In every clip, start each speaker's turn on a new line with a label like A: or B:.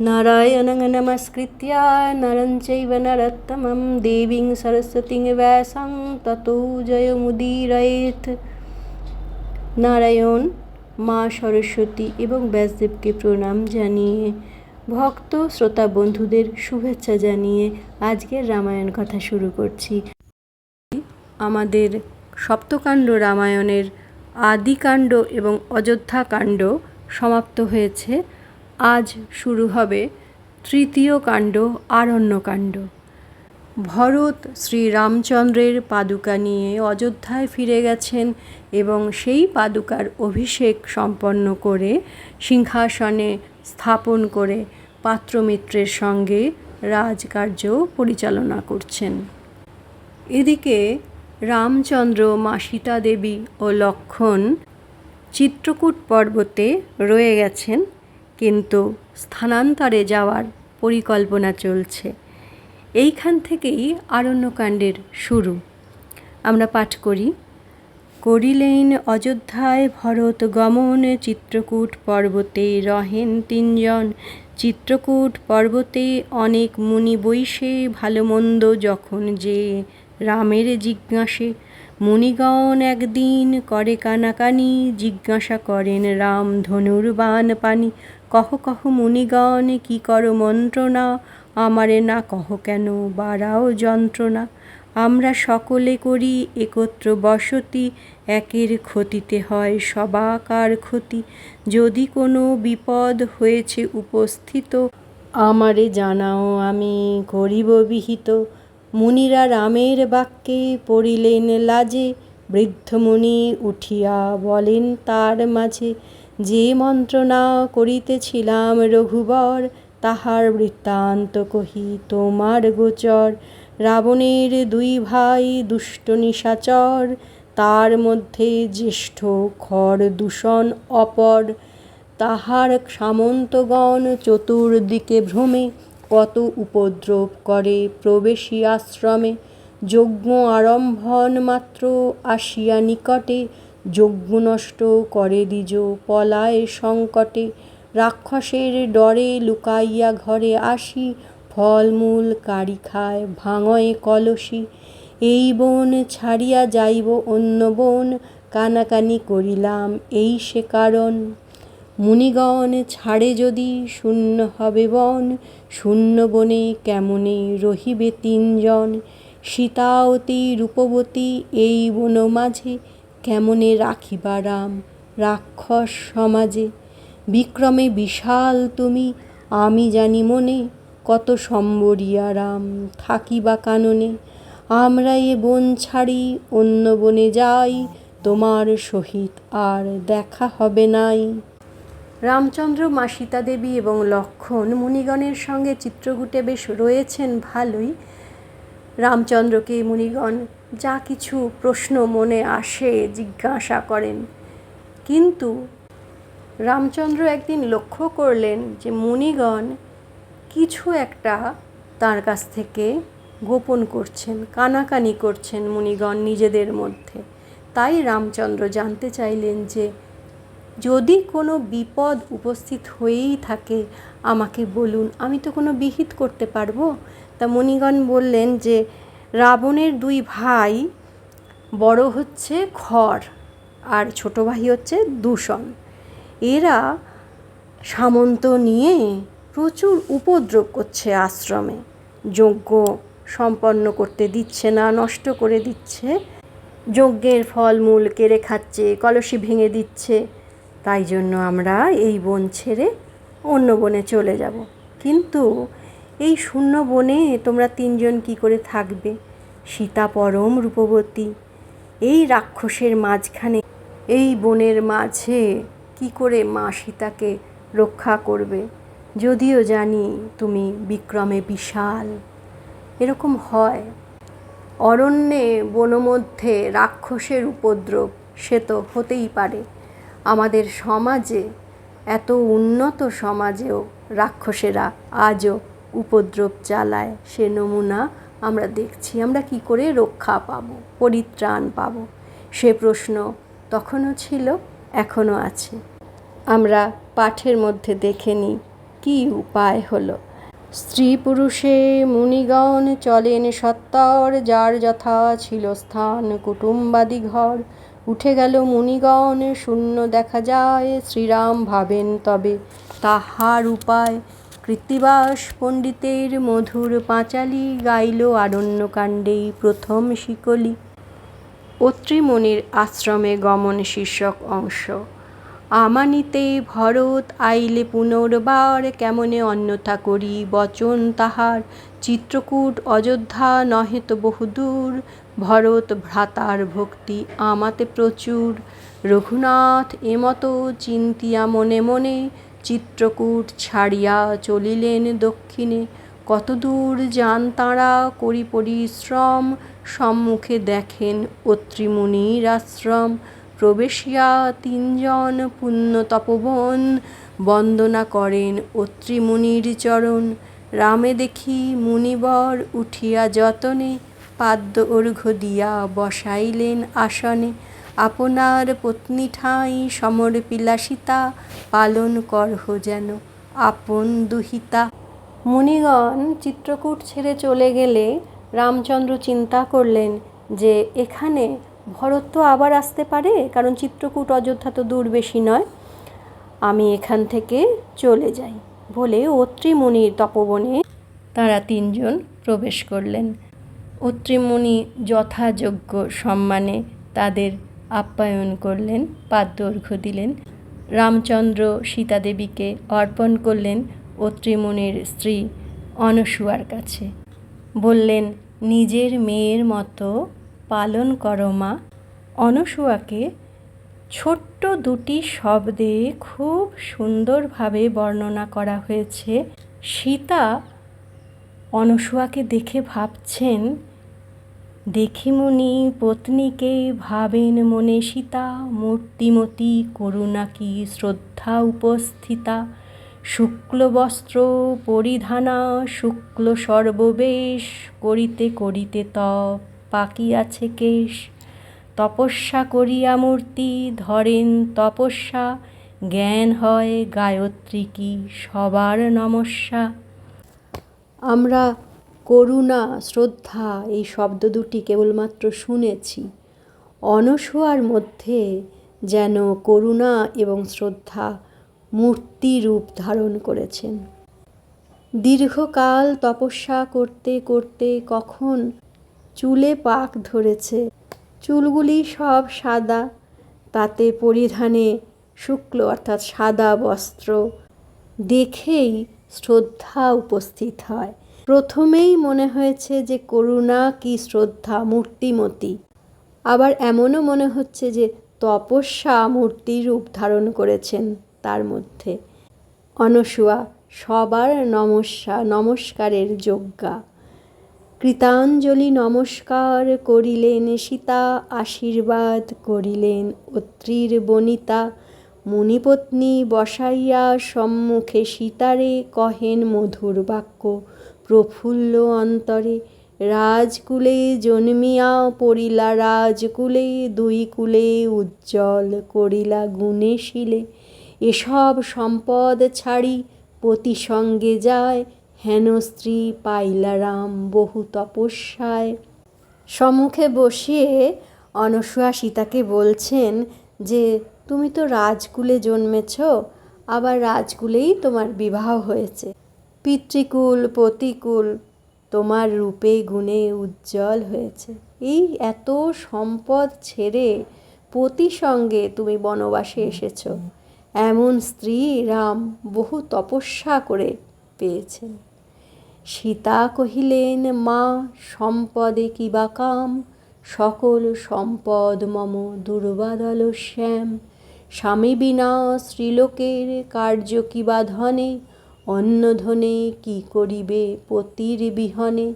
A: नारायणं नमस्कृत्य नरं चैव नरोत्तमं देवीं सरस्वतीं व्यासं ততো জয়মুদীরয়েত নারায়ণ মা সরস্বতী এবং ব্যাসদেবকে প্রণাম জানিয়ে ভক্ত শ্রোতা বন্ধুদের শুভেচ্ছা জানিয়ে আজকের রামায়ণ কথা শুরু করছি আমাদের সপ্তকাণ্ড রামায়ণের আদিকাণ্ড এবং অযোধ্যাকাণ্ড সমাপ্ত হয়েছে আজ শুরু হবে তৃতীয় কাণ্ড আরণ্যকাণ্ড ভরত শ্রীরামচন্দ্রের পাদুকা নিয়ে অযোধ্যায় ফিরে গেছেন এবং সেই পাদুকার অভিষেক সম্পন্ন করে সিংহাসনে স্থাপন করে পাত্রমিত্রের সঙ্গে রাজকার্য পরিচালনা করছেন। এদিকে রামচন্দ্র মাসিতা দেবী ও লক্ষণ চিত্রকূট পর্বতে রয়ে গেছেন কিন্তু স্থানান্তরে যাওয়ার পরিকল্পনা চলছে। এইখান থেকেই আরণ্যকাণ্ডের শুরু। আমরা পাঠ করি, করিলেন অযোধ্যায় ভরত গমন চিত্রকূট পর্বতে রহেন তিনজন। চিত্রকূট পর্বতে অনেক মুনি বৈশে ভালো মন্দ যখন যে রামের জিজ্ঞাসে। মুনিগণ একদিন করে কানাকানি, জিজ্ঞাসা করেন রাম ধনুর্বাণ পানি। কহ কহ মুনিগণ কি কর মন্ত্রণা? আমারে না কহ কেন, বাড়াও যন্ত্রণা। আমরা সকলে করি একত্র বসতি, একের ক্ষতিতে হয় সবাকার ক্ষতি। যদি কোনো বিপদ হয়েছে উপস্থিত, আমারে জানাও, আমি করিব বিহিত। মুনিরা রামের বাক্যে পড়িলেন লাজে, বৃদ্ধমুনি উঠিয়া বলেন তার মাঝে যে মন্ত্রণা করিতেছিলাম রঘুবর, তাহার বৃত্তান্ত কহি, তোমার গোচর। রাবণের দুই ভাই দুষ্ট নিশাচর, তার মধ্যে জ্যেষ্ঠ খর দূষণ অপর। তাহার সামন্তগণ চতুর্দিকে ভ্রমে, কত উপদ্রব করে প্রবেশী আশ্রমে। যজ্ঞ আরম্ভন মাত্র আসিয়া নিকটে যজ্ঞ নষ্ট করে দ্বিজ পলায় সংকটে, রাক্ষসের ডরে লুকাইয়া ঘরে আসি, ফলমূল কারি খায়, ভাঙয়ে কলসি। এই বন ছাড়িয়া যাইব, অন্য বন কানাকানি করিলাম এই সে কারণ। মুনিগণ, ছাড়ে যদি শূন্য হবে বন, শূন্য বনে কেমনে রহিবে তিনজন? সীতাবতী রূপবতী এই বন মাঝে কেমনে রাখিবা রাম? রাক্ষস সমাজে বিক্রমে বিশাল তুমি, আমি জানি মনে কত সম্বরিয়া রাম থাকিবা কাননে। আমরা এ বন ছাড়ি, অন্য বনে যাই, তোমার সহিত আর দেখা হবে নাই। রামচন্দ্র মা সীতা দেবী এবং লক্ষণ মুনিগণের সঙ্গে চিত্রকূটে বেশ রয়েছেন ভালোই। রামচন্দ্রকে মুনিগণ যা কিছু প্রশ্ন মনে আসে জিজ্ঞাসা করেন। কিন্তু রামচন্দ্র একদিন লক্ষ্য করলেন যে মুনিগণ কিছু একটা তার কাছ থেকে গোপন করছেন, কানাকানি করছেন মুনিগণ নিজেদের মধ্যে। তাই রামচন্দ্র জানতে চাইলেন যে, যদি কোনো বিপদ উপস্থিত হয়েই থাকে, আমাকে বলুন, আমি তো কোনো বিহিত করতে পারব? তা মণিগণ বললেন যে, রাবণের দুই ভাই বড় হচ্ছে খড় আর ছোট ভাই হচ্ছে দূষণ। এরা সামন্ত নিয়ে প্রচুর উপদ্রব করছে আশ্রমে। যজ্ঞ সম্পন্ন করতে দিচ্ছে না, নষ্ট করে দিচ্ছে। যজ্ঞের ফলমূল কেড়ে খাচ্ছে, কলসি ভেঙে দিচ্ছে। তাই জন্য আমরা এই বন ছেড়ে অন্য বনে চলে যাব। কিন্তু এই শূন্য বনে তোমরা তিনজন কি করে থাকবে? সীতা পরম রূপবতী, এই রাক্ষসের মাঝখানে, এই বনের মাঝে কি করে মা সীতাকে রক্ষা করবে? যদিও জানি তুমি বিক্রমে বিশাল। এরকম হয়। অরণ্যে বনমধ্যে রাক্ষসের উপদ্রব সে তো হতেই পারে। আমাদের সমাজে, এত উন্নত সমাজেও রাক্ষসেরা আজও উপদ্রব চালায়, সে নমুনা আমরা দেখছি। আমরা কি করে রক্ষা পাব, পরিত্রাণ পাব? সে প্রশ্ন তখনও ছিল, এখনও আছে। আমরা পাঠের মধ্যে দেখে নিই, কি উপায় হলো? স্ত্রী পুরুষে মুনিগণ চলেন সত্তর, যার যথা ছিল স্থান কুটুম্বাদি ঘর। উঠে গেল মুনিগণ, শূন্য দেখা যায়, শ্রীরাম ভাবেন তবে তাহার উপায় কৃত্তিবাস পণ্ডিতের মধুর পাঁচালি গাইল আরণ্যকাণ্ডেই প্রথম শিকলি। অত্রিমুনির আশ্রমে গমন শীর্ষক অংশ। আমানিতে ভরত আইলে পুনর্বার কেমনে অন্যথা করি বচন তাহার? চিত্রকূট অযোধ্যা নহে তো বহুদূর। ভরত ভ্রাতার ভক্তি আমাতে প্রচুর। রঘুনাথ এমতো চিন্তিয়া মনে মনে চিত্রকূট ছাড়িয়া চলিলেন দক্ষিণে। কতদূর যান তাঁরা করি পরিশ্রম, সম্মুখে দেখেন অত্রিমুনির আশ্রম। প্রবেশিয়া তিনজন পুণ্য তপবন, বন্দনা করেন অত্রিমুনির চরণ। রামে দেখি মুনিবর উঠিয়া যতনে, পাদ্য অর্ঘ্য দিয়া বসাইলেন আসনে। আপনার পত্নী ঠাঁই সমর্পিলা সীতা পালন করহ যেন আপন দুহিতা। মুনিগণ চিত্রকূট ছেড়ে চলে গেলে রামচন্দ্র চিন্তা করলেন যে এখানে ভরত তো আবার আসতে পারে, কারণ চিত্রকূট অযোধ্যা তো দূর বেশি নয়। আমি এখান থেকে চলে যাই বলে অত্রিমুনির তপবনে তারা তিনজন প্রবেশ করলেন। অত্রিমুনি যথাযোগ্য সম্মানে তাদের আপ্যায়ন করলেন পাদ্যর্ঘ্য দিলেন। রামচন্দ্র সীতাদেবীকে অর্পণ করলেন ও অত্রিমুনির স্ত্রী অনসুয়ার কাছে। বললেন, নিজের মেয়ের মতো পালন করো মা। অনসুয়াকে ছোট্ট দুটি শব্দে খুব সুন্দরভাবে বর্ণনা করা হয়েছে। সীতা অনসুয়াকে দেখে ভাবছেন দেখিমুনি পত্নীকে ভাবেন মনে সীতা, মূর্তিমতী করুণা কি শ্রদ্ধা উপস্থিতা? শুক্লবস্ত্র পরিধানা, শুক্ল সর্ববেশ, করিতে করিতে তপ পাকিয়াছে কেশ। তপস্যা করিয়া মূর্তি, ধরেন তপস্যা, জ্ঞান হয় গায়ত্রী কি সবার নমস্যা? আমরা করুণা, শ্রদ্ধা, এই শব্দ দুটি কেবলমাত্র শুনেছি। অনসূয়ার মধ্যে যেন করুণা এবং শ্রদ্ধা মূর্তি রূপ ধারণ করেছেন। দীর্ঘকাল তপস্যা করতে করতে কখন চুলে পাক ধরেছে, চুলগুলি সব সাদা, তাতে পরিধানে শুক্ল অর্থাৎ সাদা বস্ত্র দেখেই শ্রদ্ধা উপস্থিত হয়। প্রথমেই মনে হয়েছে যে করুণা কি শ্রদ্ধা মূর্তিমতী আবার এমনও মনে হচ্ছে যে তপস্যা মূর্তি রূপ ধারণ করেছেন তার মধ্যে। অনসুয়া সবার নমস্যা, নমস্কারের যোগ্যা কৃতাঞ্জলি নমস্কার করিলেন সীতা, আশীর্বাদ করিলেন অত্রির বনিতা। মুনিপত্নী বসাইয়া সম্মুখে সীতারে কহেন মধুর বাক্য প্রফুল্ল অন্তরে, রাজকুলে জন্মিয়া পড়িলা, রাজকুলে দুই কুলে উজ্জ্বল করিলা গুণে শিলে। এসব সম্পদ ছাড়ি পতি সঙ্গে যায় হেন স্ত্রী পাইলা রাম বহু তপস্যায়। সম্মুখে বসিয়ে অনসূয়া সীতাকে বলছেন যে, তুমি তো রাজকুলে জন্মেছ, আবার রাজকুলেই তোমার বিবাহ হয়েছে। পিতৃকুল, পতিকুল, তোমার রূপে গুণে উজ্জ্বল হয়েছে। এই এত সম্পদ ছেড়ে পতি সঙ্গে তুমি বনবাসে এসেছ। এমন স্ত্রী রাম বহু তপস্যা করে পেয়েছেন। সীতা কহিলেন, মা, সম্পদে কিবা কাম? সকল সম্পদ মম দুর্বাদল শ্যাম। স্বামী বিনা শ্রীলোকের কার্য কিবা ধনে? অন্য ধনে কি করিবে পতির বিহনে?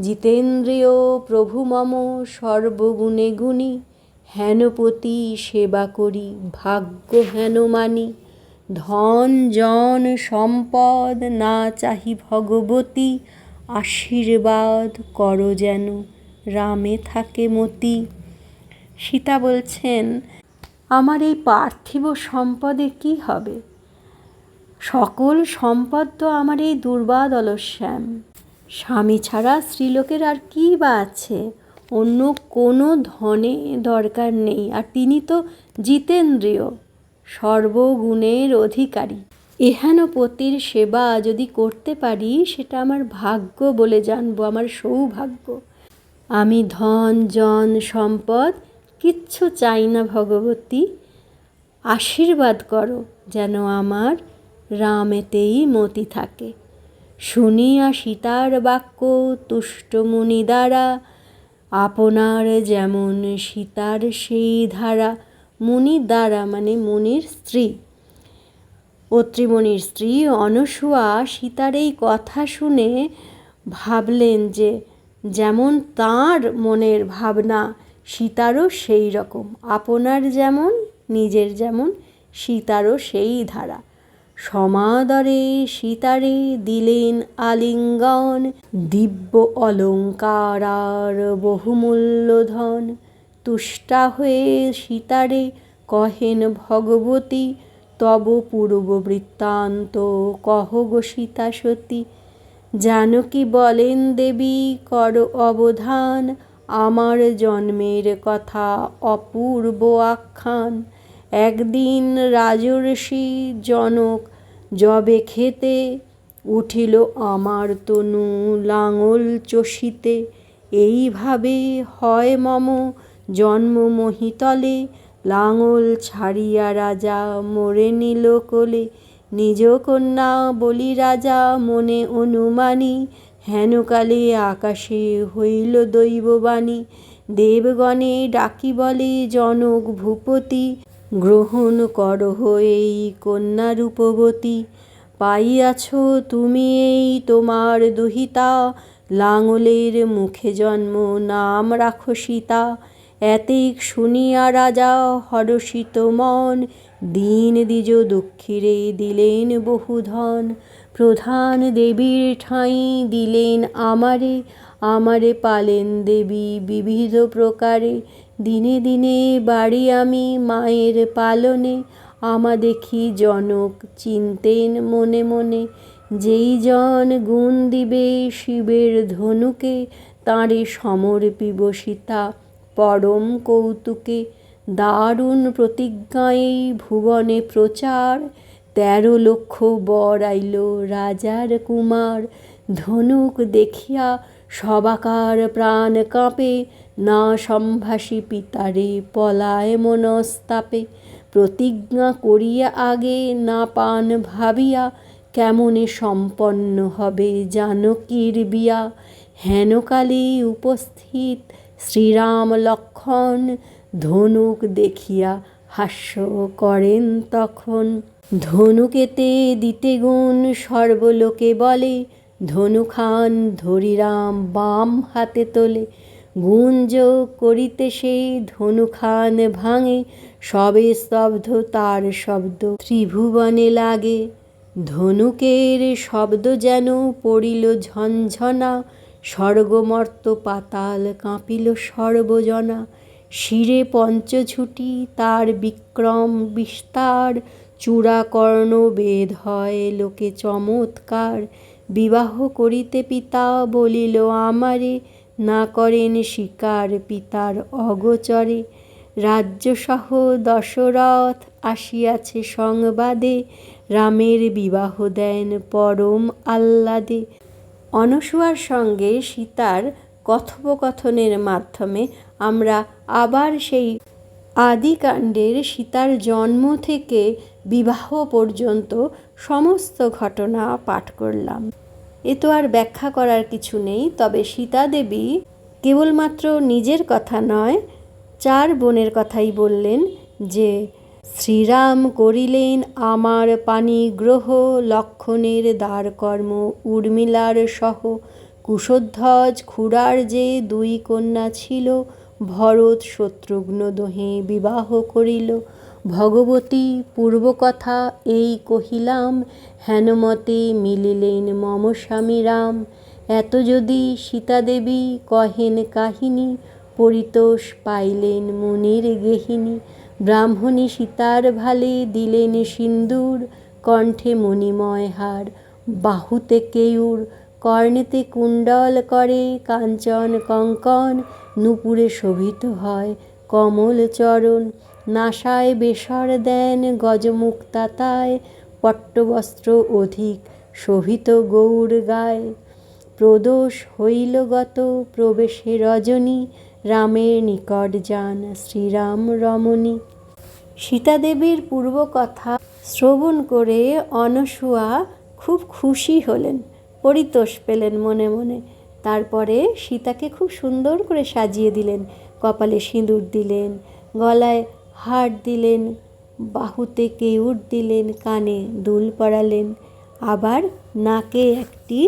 A: জিতেন্দ্রিয় প্রভু মম সর্বগুণে গুণী হেনপতি সেবা করি, ভাগ্য হেন মানি। ধন জন সম্পদ না চাহি ভগবতী, আশীর্বাদ করো যেন রামে থাকে মতি। সীতা বলছেন, আমার এই পার্থিব সম্পদে কি হবে? সকল সম্পদ তো আমার এই দুর্বাদ অলস্যাম স্বামী ছাড়া স্ত্রীলোকের আর কী বা আছে? অন্য কোনো ধনে দরকার নেই, আর তিনি তো জিতেন্দ্রীয়, সর্বগুণের অধিকারী। এহেন পতির সেবা যদি করতে পারি, সেটা আমার ভাগ্য বলে জানব, আমার সৌভাগ্য। আমি ধন, জন, সম্পদ কিচ্ছু চাই না, ভগবতী। আশীর্বাদ করো যেন আমার রামেতেই মতি থাকে। শুনিয়া সীতার বাক্য তুষ্টমুনি দ্বারা, আপনার যেমন সীতার সেই ধারা, মুনি দ্বারা মানে মুনির স্ত্রী। অত্রিমণির স্ত্রী অনসুয়া সীতার এই কথা শুনে ভাবলেন যে, যেমন তাঁর মনের ভাবনা, সীতারও সেই রকম। আপনার যেমন, নিজের যেমন, সীতারও সেই ধারা। সমাদরে সীতারে দিলেন আলিঙ্গন, দিব্য অলঙ্কারার বহুমূল্য ধন। তুষ্টা হয়ে সীতারে কহেন, ভগবতী, তব পূর্ব বৃত্তান্ত, কহ গো সীতা সতী। জানকী বলেন, দেবী, কর অবধান, আমার জন্মের কথা অপূর্ব আখ্যান। একদিন রাজর্ষি জনক জবে খেতে উঠিল আমার তনু লাঙল চষিতে, এইভাবে হয় মম জন্ম মহিতলে। লাঙল ছাড়িয়া রাজা মরে নিল কোলে, নিজ কন্যা বলি রাজা মনে অনুমানী, হেনকালে আকাশে হইল দৈববাণী। দেবগণে ডাকি বলে, জনক ভূপতি গ্রহণ করহ এই কন্যা রূপবতী পাইয়াছ তুমি এই তোমার দুহিতা। লাঙলের মুখে জন্ম, নাম রাখো সীতা। এতেক শুনিয়া রাজা হরষিত মন। দিন দ্বিজ দক্ষিরে দিলেন বহুধন প্রধান দেবীর ঠাঁই দিলেন আমারে। আমারে পালেন দেবী বিবিধ প্রকারে। দিনে দিনে বাড়ি আমি মায়ের পালনে। আমা দেখি জনক চিনতেন মনে মনে। যেই জন গুণ দিবে শিবের ধনুকে, তাঁরে সমর্পিব সীতা পরম কৌতুকে। দারুণ প্রতিজ্ঞায় ভুবনে প্রচার। তেরো লক্ষ বর আইল রাজার কুমার। ধনুক দেখিয়া সবাকার প্রাণ কাঁপে, না সম্ভাসী পিতারে পলায় মনস্তাপে। প্রতিজ্ঞা করিয়া আগে না পান ভাবিয়া, কেমনে সম্পন্ন হবে জানকীর বিয়া? হেনকালে উপস্থিত শ্রীরাম লক্ষণ ধনুক দেখিয়া হাস্য করেন তখন। ধনুকেতে দিতে গুণ সর্বলোকে বলে ধনুখান ধরিরাম বাম হাতে তোলে, গুঞ্জ করিতে সেই ধনুখান ভাঙে, সবে স্তব্ধ তার শব্দ। ত্রিভুবনে লাগে, ধনুকের শব্দ যেন পড়িল ঝনঝনা, স্বর্গমর্ত পাতাল কাঁপিল সর্বজনা। শিরে পঞ্চছুটি তার বিক্রম বিস্তার, চূড়াকর্ণ বেদ হয় লোকে চমৎকার। বিবাহ করিতে পিতা বলিল, আমারে না করেন শিকার পিতার অগোচরে। রাজ্যসহ দশরথ আসিয়াছে সংবাদে, রামের বিবাহ দেন পরম আহ্লাদে। অনসুয়ার সঙ্গে সীতার কথোপকথনের মাধ্যমে আমরা আবার সেই আদিকাণ্ডের সীতার জন্ম থেকে বিবাহ পর্যন্ত সমস্ত ঘটনা পাঠ করলাম। এ তো আর ব্যাখ্যা করার কিছু নেই, তবে সীতা দেবী কেবলমাত্র নিজের কথা নয়, চার বোনের কথাই বললেন যে, শ্রীরাম করিলেন আমার পানি গ্রহ, লক্ষণের দ্বার কর্ম উর্মিলার সহ, কুশধ্বজ, খুড়ার যে দুই কন্যা ছিল, ভরত শত্রুঘ্ন দোহে বিবাহ করিল ভগবতী পূর্বকথা এই কহিলাম, হেনমতে মিলিলেন মম স্বামী রাম। এত যদি সীতাদেবী কহেন কাহিনী, পরিতোষ পাইলেন মুনির গেহিনী ব্রাহ্মণী সীতার ভালে দিলেন সিন্দুর, কণ্ঠে মণিময় হার। বাহুতে কেয়ুর কর্ণেতে কুণ্ডল করে কাঞ্চন কঙ্কন। নূপুরে শোভিত হয় কমল চরণ। নাসায় বেসর দেন গজমুক্তাতায়, পট্টবস্ত্র অধিক শোভিত গৌর গায়। প্রদোষ হইল গত প্রবেশে রজনী, রামের নিকট যান শ্রীরাম রমণী। সীতাদেবীর পূর্ব কথা শ্রবণ করে অনসুয়া খুব খুশি হলেন, পরিতোষ পেলেন মনে মনে। তারপরে সীতাকে খুব সুন্দর করে সাজিয়ে দিলেন, কপালে সিঁদুর দিলেন, গলায় হার দিলেন, বাহুতে কেউট দিলেন কানে দুল পড়ালেন আবার নাকে একটি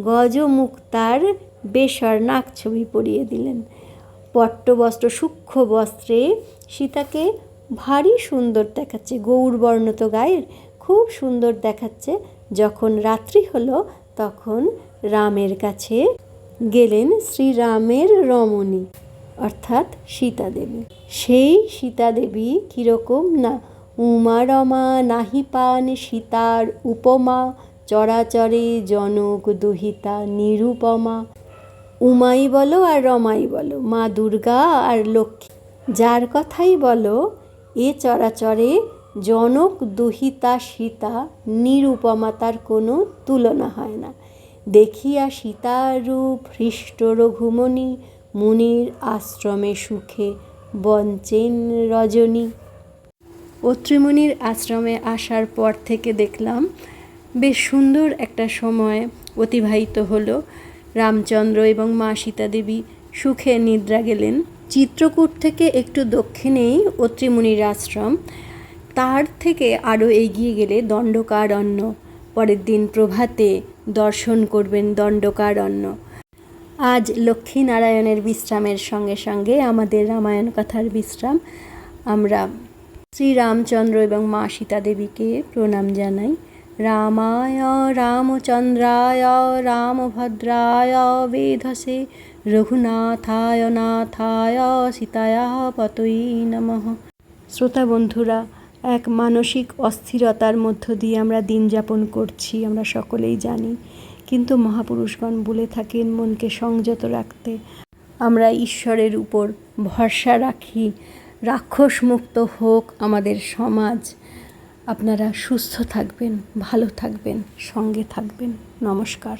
A: গজমুক্তার বেসর নাক ছবি পরিয়ে দিলেন। পট্টবস্ত্র সূক্ষ্ম বস্ত্রে সীতাকে ভারী সুন্দর দেখাচ্ছে। গৌরবর্ণ তো গায়ের খুব সুন্দর দেখাচ্ছে। যখন রাত্রি হলো, তখন রামের কাছে গেলেন শ্রীরামের রমণী। অর্থাৎ সীতা দেবী সেই সীতা দেবী কীরকম না? উমা রমা নাহি পান সীতার উপমা, চরাচরে জনক দুহিতা নিরুপমা। উমাই বলো আর রমাই বলো, মা দুর্গা আর লক্ষ্মী। যার কথাই বলো, এ চরাচরে জনক দুহিতা সীতা নিরুপমা তার কোনো তুলনা হয় না। দেখিয়া সীতার রূপ হৃষ্ট রঘুমণি মুনির আশ্রমে সুখে বঞ্চেন রজনী। অত্রিমুনির আশ্রমে আসার পর থেকে দেখলাম, বেশ সুন্দর একটা সময় অতিবাহিত হলো। রামচন্দ্র এবং মা সীতা দেবী সুখে নিদ্রা গেলেন। চিত্রকূট থেকে একটু দক্ষিণেই অত্রিমুনির আশ্রম। তার থেকে আরও এগিয়ে গেলে দণ্ডকারণ্য। পরের দিন প্রভাতে দর্শন করবেন দণ্ডকারণ্য। আজ লক্ষ্মীনারায়ণের বিশ্রামের সঙ্গে সঙ্গে আমাদের রামায়ণ কথার বিশ্রাম। আমরা শ্রীরামচন্দ্র এবং মা সীতা দেবীকে প্রণাম জানাই। রামায় রামচন্দ্রায় রামভদ্রায় বেধসে রঘুনাথায় নাথায় সীতায়া পতই নমঃ। শ্রোতা বন্ধুরা, এক মানসিক অস্থিরতার মধ্য দিয়ে আমরা দিন যাপন করছি, আমরা সকলেই জানি। কিন্তু মহাপুরুষগণ বলে থাকেন, মনকে সংযত রাখতে। আমরা ঈশ্বরের উপর ভরসা রাখি। রাক্ষস মুক্ত হোক আমাদের সমাজ। আপনারা সুস্থ থাকবেন, ভালো থাকবেন, সঙ্গে থাকবেন। নমস্কার।